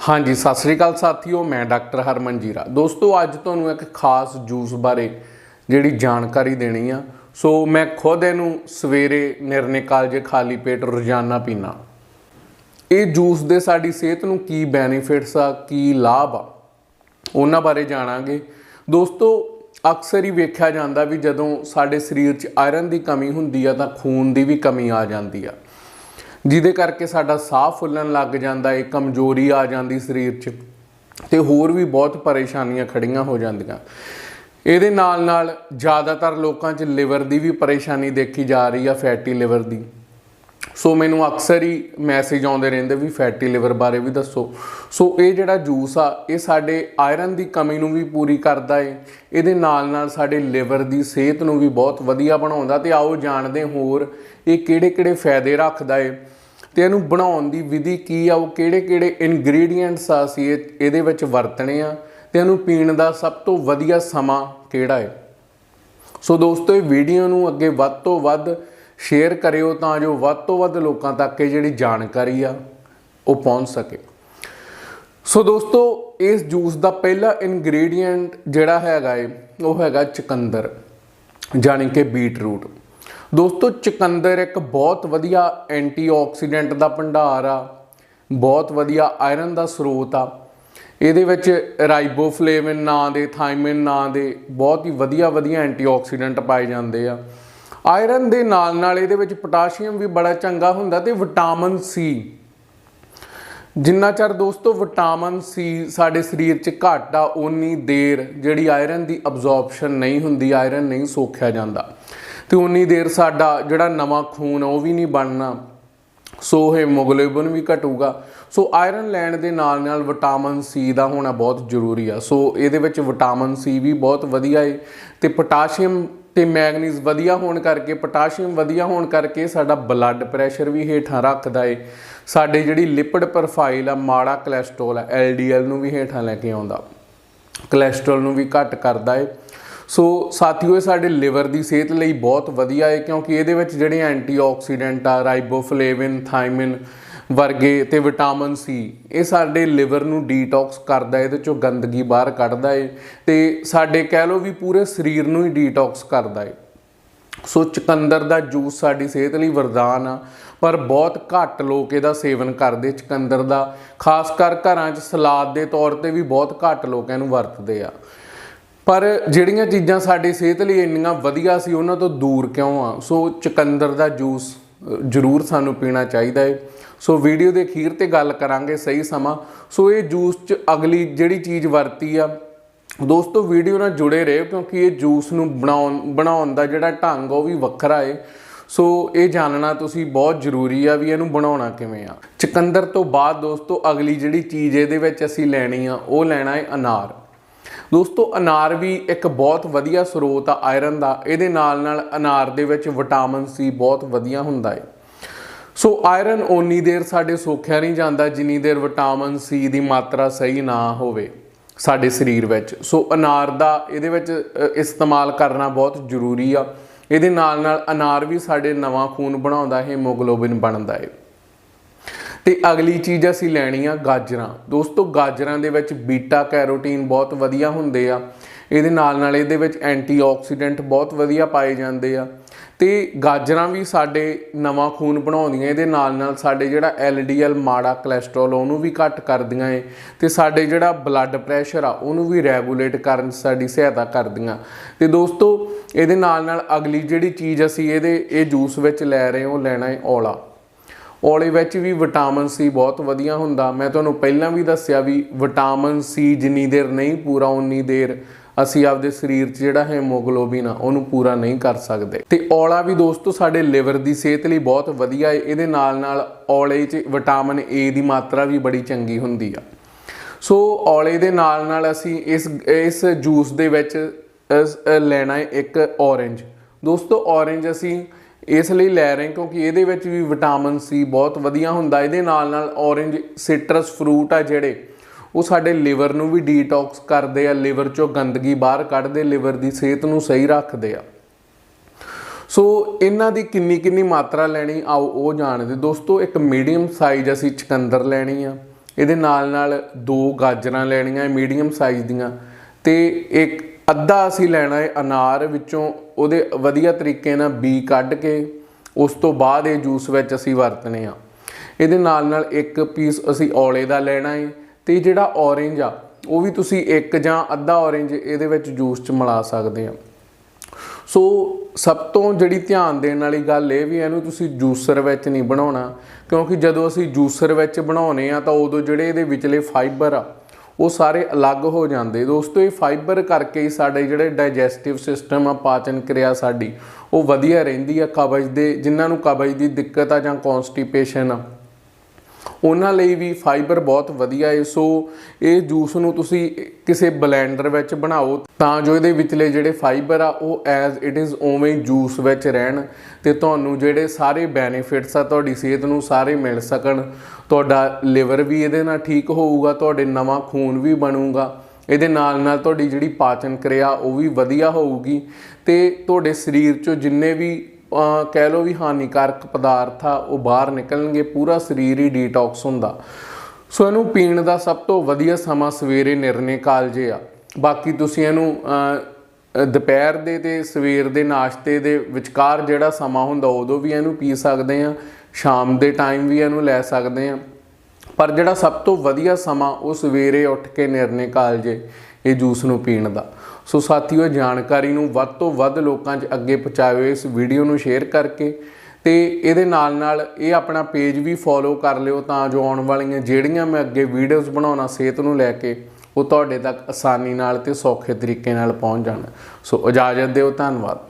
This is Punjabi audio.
ਹਾਂਜੀ, ਸਤਿ ਸ੍ਰੀ ਅਕਾਲ ਸਾਥੀਓ, ਮੈਂ ਡਾਕਟਰ ਹਰਮਨ ਜੀਰਾ। ਦੋਸਤੋ, ਅੱਜ ਤੁਹਾਨੂੰ ਇੱਕ ਖਾਸ ਜੂਸ ਬਾਰੇ ਜਿਹੜੀ ਜਾਣਕਾਰੀ ਦੇਣੀ ਆ। ਸੋ ਮੈਂ ਖੁਦ ਇਹਨੂੰ ਸਵੇਰੇ ਨਿਰਨੇ ਕਾਲਜੇ ਖਾਲੀ ਪੇਟ ਰੋਜ਼ਾਨਾ ਪੀਣਾ ਇਹ ਜੂਸ ਦੇ ਸਾਡੀ ਸਿਹਤ ਨੂੰ ਕੀ ਬੈਨੀਫਿਟਸ ਆ, ਕੀ ਲਾਭ ਆ, ਉਹਨਾਂ ਬਾਰੇ ਜਾਣਾਂਗੇ। ਦੋਸਤੋ, ਅਕਸਰ ਹੀ ਵੇਖਿਆ ਜਾਂਦਾ ਵੀ ਜਦੋਂ ਸਾਡੇ ਸਰੀਰ 'ਚ ਆਇਰਨ ਦੀ ਕਮੀ ਹੁੰਦੀ ਆ ਤਾਂ ਖੂਨ ਦੀ ਵੀ ਕਮੀ ਆ ਜਾਂਦੀ ਆ। ਜਿਹਦੇ ਕਰਕੇ ਸਾਡਾ ਸਾਹ ਫੁੱਲਣ ਲੱਗ ਜਾਂਦਾ ਏ ਕਮਜ਼ੋਰੀ ਆ ਜਾਂਦੀ ਸਰੀਰ 'ਚ ਤੇ ਹੋਰ ਵੀ ਬਹੁਤ ਪਰੇਸ਼ਾਨੀਆਂ ਖੜੀਆਂ ਹੋ ਜਾਂਦੀਆਂ। ਇਹਦੇ ਨਾਲ ਨਾਲ ਜ਼ਿਆਦਾਤਰ ਲੋਕਾਂ 'ਚ ਲਿਵਰ ਦੀ ਵੀ ਪਰੇਸ਼ਾਨੀ ਦੇਖੀ ਜਾ ਰਹੀ ਆ ਫੈਟੀ ਲਿਵਰ ਦੀ। ਸੋ ਮੈਨੂੰ ਅਕਸਰ ਹੀ ਮੈਸੇਜ ਆਉਂਦੇ ਰਹਿੰਦੇ ਵੀ ਫੈਟੀ ਲਿਵਰ ਬਾਰੇ ਵੀ ਦੱਸੋ। ਸੋ ਇਹ ਜਿਹੜਾ ਜੂਸ ਆ, ਇਹ ਸਾਡੇ ਆਇਰਨ ਦੀ ਕਮੀ ਨੂੰ ਵੀ ਪੂਰੀ ਕਰਦਾ ਏ। ਇਹਦੇ ਨਾਲ ਨਾਲ ਸਾਡੇ ਲਿਵਰ ਦੀ ਸਿਹਤ ਨੂੰ ਵੀ ਬਹੁਤ ਵਧੀਆ ਬਣਾਉਂਦਾ ਤੇ ਆਓ ਜਾਣਦੇ ਹੋਰ ਇਹ ਕਿਹੜੇ-ਕਿਹੜੇ ਫਾਇਦੇ ਰੱਖਦਾ ਏ। ਤੇ ਇਹਨੂੰ ਬਣਾਉਣ ਦੀ ਵਿਧੀ ਕੀ ਆ, ਉਹ ਕਿਹੜੇ-ਕਿਹੜੇ ਇਨਗਰੀਡੀਐਂਟਸ ਆ ਅਸੀਂ ਇਹ- ਇਹਦੇ ਵਿੱਚ ਵਰਤਣੇ ਆ। ਤੇ ਇਹਨੂੰ ਪੀਣ ਦਾ ਸਭ ਤੋਂ ਵਧੀਆ ਸਮਾਂ ਕਿਹੜਾ ਹੈ ਸੋ ਦੋਸਤੋ, ਇਹ ਵੀਡੀਓ ਨੂੰ ਅੱਗੇ ਵੱਧ ਤੋਂ ਵੱਧ ਸ਼ੇਅਰ ਕਰਿਓ ਤਾਂ ਜੋ ਵੱਧ ਤੋਂ ਵੱਧ ਲੋਕਾਂ ਤੱਕ ਇਹ ਜਿਹੜੀ ਜਾਣਕਾਰੀ ਆ, ਉਹ ਪਹੁੰਚ ਸਕੇ। ਸੋ ਦੋਸਤੋ, ਇਸ ਜੂਸ ਦਾ ਪਹਿਲਾ ਇਨਗਰੀਡੀਐਂਟ ਜਿਹੜਾ ਹੈਗਾ ਏ, ਉਹ ਹੈਗਾ ਚੁਕੰਦਰ, ਜਾਣੀ ਕਿ ਬੀਟਰੂਟ। ਦੋਸਤੋ, ਚੁਕੰਦਰ ਇੱਕ ਬਹੁਤ ਵਧੀਆ ਐਂਟੀਆਕਸੀਡੈਂਟ ਦਾ ਭੰਡਾਰ ਆ, ਬਹੁਤ ਵਧੀਆ ਆਇਰਨ ਦਾ ਸਰੋਤ ਆ। ਇਹਦੇ ਵਿੱਚ ਰਾਈਬੋਫਲੇਵਿਨ ਨਾਂ ਦੇ, ਥਾਈਮਿਨ ਨਾਂ ਦੇ ਬਹੁਤ ਹੀ ਵਧੀਆ ਵਧੀਆ ਐਂਟੀਆਕਸੀਡੈਂਟ ਪਾਏ ਜਾਂਦੇ ਆ। ਆਇਰਨ ਦੇ ਨਾਲ ਨਾਲ ਇਹਦੇ ਵਿੱਚ ਪੋਟਾਸ਼ੀਅਮ ਵੀ ਬੜਾ ਚੰਗਾ ਹੁੰਦਾ ਤੇ ਵਿਟਾਮਿਨ ਸੀ ਜਿੰਨਾ ਚਿਰ ਦੋਸਤੋ ਵਿਟਾਮਿਨ ਸੀ ਸਾਡੇ ਸਰੀਰ 'ਚ ਘੱਟ ਆ ਉਨੀ ਦੇਰ ਜਿਹੜੀ ਆਇਰਨ ਦੀ ਅਬਜ਼ੌਰਪਸ਼ਨ ਨਹੀਂ ਹੁੰਦੀ, ਆਇਰਨ ਨਹੀਂ ਸੋਖਿਆ ਜਾਂਦਾ। ਤੇ ਉਨੀ ਦੇਰ ਸਾਡਾ ਜਿਹੜਾ ਨਵਾਂ ਖੂਨ ਆ, ਉਹ ਵੀ ਨਹੀਂ ਬਣਨਾ। ਸੋ ਹੈਮੋਗਲੋਬਿਨ ਵੀ ਘਟੂਗਾ। ਸੋ ਆਇਰਨ ਲੈਣ ਦੇ ਨਾਲ ਨਾਲ ਵਿਟਾਮਿਨ ਸੀ ਦਾ ਹੋਣਾ ਬਹੁਤ ਜ਼ਰੂਰੀ ਆ। ਸੋ ਇਹਦੇ ਵਿੱਚ ਵਿਟਾਮਿਨ ਸੀ ਵੀ ਬਹੁਤ ਵਧੀਆ ਏ ਤੇ ਪੋਟਾਸ਼ੀਅਮ ਤੇ ਮੈਗਨੀਜ਼ ਵਧੀਆ ਹੋਣ ਕਰਕੇ, ਪੋਟਾਸ਼ੀਅਮ ਵਧੀਆ ਹੋਣ ਕਰਕੇ ਸਾਡਾ ਬਲੱਡ ਪ੍ਰੈਸ਼ਰ ਵੀ ਹੇਠਾਂ ਰੱਖਦਾ ਏ। ਸਾਡੇ ਜਿਹੜੀ ਲਿਪਿਡ ਪ੍ਰੋਫਾਈਲ ਆ, ਮਾੜਾ ਕੋਲੇਸਟ੍ਰੋਲ ਆ ਐਲਡੀਐਲ ਨੂੰ ਵੀ ਹੇਠਾਂ ਲੈ ਕੇ ਆਉਂਦਾ। ਕੋਲੇਸਟ੍ਰੋਲ ਨੂੰ ਵੀ ਘੱਟ ਕਰਦਾ ਏ। ਸੋ ਸਾਥੀਓ, ਇਹ ਸਾਡੇ ਲਿਵਰ ਦੀ ਸਿਹਤ ਲਈ ਬਹੁਤ ਵਧੀਆ ਏ, ਕਿਉਂਕਿ ਇਹਦੇ ਵਿੱਚ ਜਿਹੜੇ ਐਂਟੀਆਕਸੀਡੈਂਟ ਆ ਰਾਈਬੋਫਲੇਵਿਨ ਥਾਈਮਿਨ ਵਰਗੇ ਤੇ ਵਿਟਾਮਿਨ ਸੀ। ਇਹ ਸਾਡੇ ਲਿਵਰ ਨੂੰ ਡੀਟੌਕਸ ਕਰਦਾ ਇਹਦੇ ਚੋਂ ਗੰਦਗੀ ਬਾਹਰ ਕੱਢਦਾ ਏ ਤੇ ਸਾਡੇ ਕਹਿ ਲਓ ਵੀ ਪੂਰੇ ਸਰੀਰ ਨੂੰ ਹੀ ਡੀਟੌਕਸ ਕਰਦਾ ਏ। ਸੋ ਚੁਕੰਦਰ ਦਾ ਜੂਸ ਸਾਡੀ ਸਿਹਤ ਲਈ ਵਰਦਾਨ ਆ, ਪਰ ਬਹੁਤ ਘੱਟ ਲੋਕ ਇਹਦਾ ਸੇਵਨ ਕਰਦੇ ਚੁਕੰਦਰ ਦਾ। ਖਾਸ ਕਰ ਘਰਾਂ 'ਚ ਸਲਾਦ ਦੇ ਤੌਰ ਤੇ ਵੀ ਬਹੁਤ ਘੱਟ ਲੋਕ ਇਹਨੂੰ ਵਰਤਦੇ ਆ। ਪਰ ਜਿਹੜੀਆਂ ਚੀਜ਼ਾਂ ਸਾਡੀ ਸਿਹਤ ਲਈ ਇੰਨੀਆਂ ਵਧੀਆ ਸੀ, ਉਹਨਾਂ ਤੋਂ ਦੂਰ ਕਿਉਂ ਆ? ਸੋ ਚਕੰਦਰ ਦਾ ਜੂਸ ਜ਼ਰੂਰ ਸਾਨੂੰ ਪੀਣਾ ਚਾਹੀਦਾ ਹੈ ਸੋ ਵੀਡੀਓ ਦੇ ਅਖੀਰ ਤੇ ਗੱਲ ਕਰਾਂਗੇ ਸਹੀ ਸਮਾਂ। ਸੋ ਇਹ ਜੂਸ 'ਚ ਅਗਲੀ ਜਿਹੜੀ ਚੀਜ਼ ਵਰਤੀ ਆ, ਦੋਸਤੋ ਵੀਡੀਓ ਨਾਲ ਜੁੜੇ ਰਹੋ ਕਿਉਂਕਿ ਇਹ ਜੂਸ ਨੂੰ ਬਣਾਉਣ ਬਣਾਉਣ ਦਾ ਜਿਹੜਾ ਢੰਗ ਆ ਉਹ ਵੀ ਵੱਖਰਾ ਏ। ਸੋ ਇਹ ਜਾਣਨਾ ਤੁਸੀਂ ਬਹੁਤ ਜ਼ਰੂਰੀ ਆ ਵੀ ਇਹਨੂੰ ਬਣਾਉਣਾ ਕਿਵੇਂ ਆ। ਚੁਕੰਦਰ ਤੋਂ ਬਾਅਦ ਦੋਸਤੋ ਅਗਲੀ ਜਿਹੜੀ ਚੀਜ਼ ਇਹਦੇ ਵਿੱਚ ਅਸੀਂ ਲੈਣੀ ਆ, ਉਹ ਲੈਣਾ ਹੈ ਅਨਾਰ। ਦੋਸਤੋ, ਅਨਾਰ ਵੀ ਇੱਕ ਬਹੁਤ ਵਧੀਆ ਸਰੋਤ ਆ ਆਇਰਨ ਦਾ। ਇਹਦੇ ਨਾਲ ਨਾਲ ਅਨਾਰ ਦੇ ਵਿੱਚ ਵਿਟਾਮਿਨ ਸੀ ਬਹੁਤ ਵਧੀਆ ਹੁੰਦਾ ਹੈ ਸੋ, ਆਇਰਨ ਓਨੀ ਦੇਰ ਸਾਡੇ ਸੋਖਿਆ ਨਹੀਂ ਜਾਂਦਾ ਜਿੰਨੀ ਦੇਰ ਵਿਟਾਮਿਨ ਸੀ ਦੀ ਮਾਤਰਾ ਸਹੀ ਨਾ ਹੋਵੇ ਸਾਡੇ ਸਰੀਰ ਵਿੱਚ। ਸੋ, ਅਨਾਰ ਦਾ ਇਹਦੇ ਵਿੱਚ ਇਸਤੇਮਾਲ ਕਰਨਾ ਬਹੁਤ ਜ਼ਰੂਰੀ ਆ। ਇਹਦੇ ਨਾਲ ਨਾਲ ਅਨਾਰ ਵੀ ਸਾਡੇ ਨਵਾਂ ਖੂਨ ਬਣਾਉਂਦਾ ਹੈ ਹੀਮੋਗਲੋਬਿਨ ਬਣਦਾ ਹੈ ਤੇ ਅਗਲੀ ਚੀਜ਼ ਅਸੀਂ ਲੈਣੀ ਆ ਗਾਜਰਾਂ। ਦੋਸਤੋ, ਗਾਜਰਾਂ ਦੇ ਵਿੱਚ ਬੀਟਾ ਕੈਰੋਟੀਨ ਬਹੁਤ ਵਧੀਆ ਹੁੰਦੇ ਆ। ਇਹਦੇ ਨਾਲ ਨਾਲ ਇਹਦੇ ਵਿੱਚ ਐਂਟੀਆਕਸੀਡੈਂਟ ਬਹੁਤ ਵਧੀਆ ਪਾਏ ਜਾਂਦੇ ਆ। ਤੇ ਗਾਜਰਾਂ ਵੀ ਸਾਡੇ ਨਵਾਂ ਖੂਨ ਬਣਾਉਂਦੀਆਂ, ਇਹਦੇ ਨਾਲ ਨਾਲ ਸਾਡੇ ਜਿਹੜਾ ਐਲਡੀਐਲ ਮਾੜਾ ਕੋਲੇਸਟ੍ਰੋਲ ਉਹਨੂੰ ਵੀ ਘੱਟ ਕਰਦੀਆਂ ਏ। ਤੇ ਸਾਡੇ ਜਿਹੜਾ ਬਲੱਡ ਪ੍ਰੈਸ਼ਰ ਆ, ਉਹਨੂੰ ਵੀ ਰੈਗੂਲੇਟ ਕਰਨ ਸਾਡੀ ਸਹਾਇਤਾ ਕਰਦੀਆਂ। ਤੇ ਦੋਸਤੋ, ਇਹਦੇ ਨਾਲ ਨਾਲ ਅਗਲੀ ਜਿਹੜੀ ਚੀਜ਼ ਅਸੀਂ ਇਹਦੇ, ਇਹ ਜੂਸ ਵਿੱਚ ਲੈ ਰਹੇ ਹਾਂ, ਉਹ ਲੈਣਾ ਹੈ ਔਲਾ। ਔਲੇ ਵਿੱਚ ਵੀ ਵਿਟਾਮਿਨ ਸੀ ਬਹੁਤ ਵਧੀਆ ਹੁੰਦਾ। ਮੈਂ ਤੁਹਾਨੂੰ ਪਹਿਲਾਂ ਵੀ ਦੱਸਿਆ ਵੀ ਵਿਟਾਮਿਨ ਸੀ ਜਿੰਨੀ ਦੇਰ ਨਹੀਂ ਪੂਰਾ, ਉਨੀ ਦੇਰ ਅਸੀਂ ਆਪਦੇ ਸਰੀਰ 'ਚ ਜਿਹੜਾ ਹੈਮੋਗਲੋਬਿਨ ਆ, ਉਹਨੂੰ ਪੂਰਾ ਨਹੀਂ ਕਰ ਸਕਦੇ। ਤੇ ਔਲਾ ਵੀ ਦੋਸਤੋ ਸਾਡੇ ਲਿਵਰ ਦੀ ਸਿਹਤ ਲਈ ਬਹੁਤ ਵਧੀਆ ਏ। ਇਹਦੇ ਨਾਲ ਨਾਲ ਔਲੇ 'ਚ ਵਿਟਾਮਿਨ ਏ ਦੀ ਮਾਤਰਾ ਵੀ ਬੜੀ ਚੰਗੀ ਹੁੰਦੀ ਆ। ਸੋ ਔਲੇ ਦੇ ਨਾਲ ਨਾਲ ਅਸੀਂ ਇਸ ਇਸ ਜੂਸ ਦੇ ਵਿੱਚ ਲੈਣਾ ਹੈ ਇੱਕ ਔਰੇਂਜ। ਦੋਸਤੋ ਔਰੇਂਜ ਅਸੀਂ ਇਸ ਲਈ ਲੈ ਰਹੇ ਕਿਉਂਕਿ ਇਹਦੇ ਵਿੱਚ ਵੀ ਵਿਟਾਮਿਨ ਸੀ ਬਹੁਤ ਵਧੀਆ ਹੁੰਦਾ। ਇਹਦੇ ਨਾਲ ਨਾਲ ਔਰੇਂਜ ਸਿਟਰਸ ਫਰੂਟ ਆ ਜਿਹੜੇ, ਉਹ ਸਾਡੇ ਲਿਵਰ ਨੂੰ ਵੀ ਡੀਟੌਕਸ ਕਰਦੇ ਆ ਲਿਵਰ ਚੋਂ ਗੰਦਗੀ ਬਾਹਰ ਕੱਢਦੇ ਲਿਵਰ ਦੀ ਸਿਹਤ ਨੂੰ ਸਹੀ ਰੱਖਦੇ ਆ। ਸੋ ਇਹਨਾਂ ਦੀ ਕਿੰਨੀ ਕਿੰਨੀ ਮਾਤਰਾ ਲੈਣੀ, ਆਓ ਉਹ ਜਾਣਦੇ। ਦੋਸਤੋ, ਇੱਕ ਮੀਡੀਅਮ ਸਾਈਜ਼ ਅਸੀਂ ਚਕੰਦਰ ਲੈਣੀ ਆ। ਇਹਦੇ ਨਾਲ ਨਾਲ ਦੋ ਗਾਜਰਾਂ ਲੈਣੀਆਂ ਮੀਡੀਅਮ ਸਾਈਜ਼ ਦੀਆਂ। ਤੇ ਇੱਕ ਅੱਧਾ ਅਸੀਂ ਲੈਣਾ ਹੈ ਅਨਾਰ ਵਿੱਚੋਂ, ਉਹਦੇ ਵਧੀਆ ਤਰੀਕੇ ਨਾਲ ਬੀ ਕੱਢ ਕੇ, ਉਸ ਤੋਂ ਬਾਅਦ ਇਹ ਜੂਸ ਵਿੱਚ ਅਸੀਂ ਵਰਤਨੇ ਆ। ਇਹਦੇ ਨਾਲ ਨਾਲ ਇੱਕ ਪੀਸ ਅਸੀਂ ਔਲੇ ਦਾ ਲੈਣਾ ਹੈ ਤੇ ਜਿਹੜਾ ਔਰੇਂਜ ਆ, ਉਹ ਵੀ ਤੁਸੀਂ ਇੱਕ ਜਾਂ ਅੱਧਾ ਔਰੇਂਜ ਇਹਦੇ ਵਿੱਚ ਜੂਸ ਚ ਮਿਲਾ ਸਕਦੇ ਆ। ਸੋ ਸਭ ਤੋਂ ਜਿਹੜੀ ਧਿਆਨ ਦੇਣ ਵਾਲੀ ਗੱਲ ਇਹ ਵੀ ਇਹਨੂੰ ਤੁਸੀਂ ਜੂਸਰ ਵਿੱਚ ਨਹੀਂ ਬਣਾਉਣਾ, ਕਿਉਂਕਿ ਜਦੋਂ ਅਸੀਂ ਜੂਸਰ ਵਿੱਚ ਬਣਾਉਨੇ ਆ, ਤਾਂ ਉਦੋਂ ਜਿਹੜੇ ਇਹਦੇ ਵਿਚਲੇ ਫਾਈਬਰ ਆ ਉਹ ਸਾਰੇ ਅਲੱਗ ਹੋ ਜਾਂਦੇ। ਦੋਸਤੋ, ਇਹ ਫਾਈਬਰ ਕਰਕੇ ਹੀ ਸਾਡੇ ਜਿਹੜੇ ਡਾਈਜੈਸਟਿਵ ਸਿਸਟਮ ਆ, ਪਾਚਨ ਕਿਰਿਆ ਸਾਡੀ, ਉਹ ਵਧੀਆ ਰਹਿੰਦੀ ਆ ਕਬਜ਼ ਦੇ, ਜਿਨ੍ਹਾਂ ਨੂੰ ਕਬਜ਼ ਦੀ ਦਿੱਕਤ ਆ ਜਾਂ ਕਨਸਟੀਪੇਸ਼ਨ ਆ। ਉਹਨਾਂ ਲਈ ਵੀ ਫਾਈਬਰ ਬਹੁਤ ਵਧੀਆ ਹੈ ਸੋ ਇਹ ਜੂਸ ਨੂੰ ਤੁਸੀਂ ਕਿਸੇ ਬਲੈਂਡਰ ਵਿੱਚ ਬਣਾਓ ਤਾਂ ਜੋ ਇਹਦੇ ਵਿਚਲੇ ਜਿਹੜੇ ਫਾਈਬਰ ਆ, ਉਹ ਐਜ਼ ਇਟ ਇਜ਼ ਉਵੇਂ ਜੂਸ ਵਿੱਚ ਰਹਿਣ ਤੇ ਤੁਹਾਨੂੰ ਜਿਹੜੇ ਸਾਰੇ ਬੈਨੀਫਿਟਸ ਆ, ਤੁਹਾਡੀ ਸਿਹਤ ਨੂੰ ਸਾਰੇ ਮਿਲ ਸਕਣ। ਤੁਹਾਡਾ ਲਿਵਰ ਵੀ ਇਹਦੇ ਨਾਲ ਠੀਕ ਹੋਊਗਾ, ਤੁਹਾਡੇ ਨਵਾਂ ਖੂਨ ਵੀ ਬਣੂਗਾ। ਇਹਦੇ ਨਾਲ ਨਾਲ ਤੁਹਾਡੀ ਜਿਹੜੀ ਪਾਚਨ ਕਿਰਿਆ, ਉਹ ਵੀ ਵਧੀਆ ਹੋਊਗੀ ਤੇ ਤੁਹਾਡੇ ਸਰੀਰ ਚੋਂ ਜਿੰਨੇ ਵੀ ਕਹਿ ਲਓ ਵੀ ਹਾਨੀਕਾਰਕ ਪਦਾਰਥ ਆ, ਉਹ ਬਾਹਰ ਨਿਕਲਣਗੇ, ਪੂਰਾ ਸਰੀਰ ਹੀ ਡੀਟੌਕਸ ਹੁੰਦਾ। ਸੋ ਇਹਨੂੰ ਪੀਣ ਦਾ ਸਭ ਤੋਂ ਵਧੀਆ ਸਮਾਂ ਸਵੇਰੇ ਨਿਰਣੇ ਕਾਲਜੇ ਆ। ਬਾਕੀ ਤੁਸੀਂ ਇਹਨੂੰ ਦੁਪਹਿਰ ਦੇ ਤੇ ਸਵੇਰ ਦੇ ਨਾਸ਼ਤੇ ਦੇ ਵਿਚਕਾਰ ਜਿਹੜਾ ਸਮਾਂ ਹੁੰਦਾ, ਉਦੋਂ ਵੀ ਇਹਨੂੰ ਪੀ ਸਕਦੇ ਆ। ਸ਼ਾਮ ਦੇ ਟਾਈਮ ਵੀ ਇਹਨੂੰ ਲੈ ਸਕਦੇ ਆ। ਪਰ ਜਿਹੜਾ ਸਭ ਤੋਂ ਵਧੀਆ ਸਮਾਂ ਉਹ ਸਵੇਰੇ ਉੱਠ ਕੇ ਨਿਰਣੇ ਕਾਲਜੇ, ਇਹ ਜੂਸ ਨੂੰ ਪੀਣ ਦਾ। ਸੋ ਸਾਥੀਓ, ਇਹ ਜਾਣਕਾਰੀ ਨੂੰ ਵੱਧ ਤੋਂ ਵੱਧ ਲੋਕਾਂ 'ਚ ਅੱਗੇ ਪਹੁੰਚਾਇਓ, ਇਸ ਵੀਡੀਓ ਨੂੰ ਸ਼ੇਅਰ ਕਰਕੇ। ਤੇ ਇਹਦੇ ਨਾਲ ਨਾਲ ਇਹ ਆਪਣਾ ਪੇਜ ਵੀ ਫੋਲੋ ਕਰ ਲਿਓ ਤਾਂ ਜੋ ਆਉਣ ਵਾਲੀਆਂ ਜਿਹੜੀਆਂ ਮੈਂ ਅੱਗੇ ਵੀਡੀਓਜ਼ ਬਣਾਉਣਾ, ਸਿਹਤ ਨੂੰ ਲੈ ਕੇ, ਉਹ ਤੁਹਾਡੇ ਤੱਕ ਆਸਾਨੀ ਨਾਲ ਤੇ ਸੌਖੇ ਤਰੀਕੇ ਨਾਲ ਪਹੁੰਚ ਜਾਣ। ਸੋ ਇਜਾਜ਼ਤ ਦਿਓ, ਧੰਨਵਾਦ।